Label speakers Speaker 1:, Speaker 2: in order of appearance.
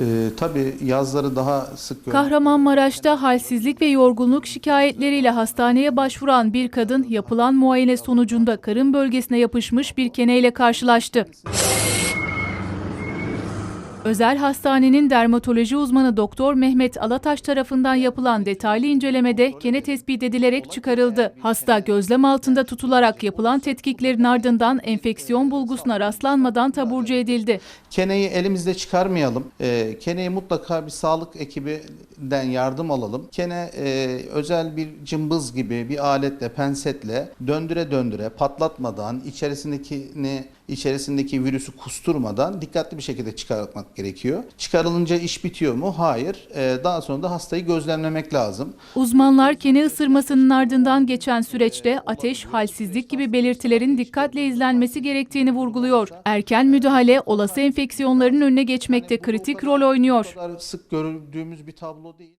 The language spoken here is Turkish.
Speaker 1: Ee, tabii yazları daha sık gör-
Speaker 2: Kahramanmaraş'ta halsizlik ve yorgunluk şikayetleriyle hastaneye başvuran bir kadın yapılan muayene sonucunda karın bölgesine yapışmış bir keneyle karşılaştı. Özel hastanenin dermatoloji uzmanı Doktor Mehmet Alataş tarafından yapılan detaylı incelemede kene tespit edilerek çıkarıldı. Hasta gözlem altında tutularak yapılan tetkiklerin ardından enfeksiyon bulgusuna rastlanmadan taburcu edildi.
Speaker 1: Keneyi elimizde çıkarmayalım. Ee, keneyi mutlaka bir sağlık ekibinden yardım alalım. Kene e, özel bir cımbız gibi bir aletle, pensetle döndüre döndüre patlatmadan, içerisindekini içerisindeki virüsü kusturmadan dikkatli bir şekilde çıkartmak gerekiyor. Çıkarılınca iş bitiyor mu? Hayır. Ee, daha sonra da hastayı gözlemlemek lazım.
Speaker 2: Uzmanlar kene ısırmasının ardından geçen süreçte ateş, halsizlik gibi belirtilerin dikkatle izlenmesi gerektiğini vurguluyor. Erken müdahale olası enfeksiyonların önüne geçmekte kritik rol oynuyor.
Speaker 1: Sık görüldüğümüz bir tablo değil.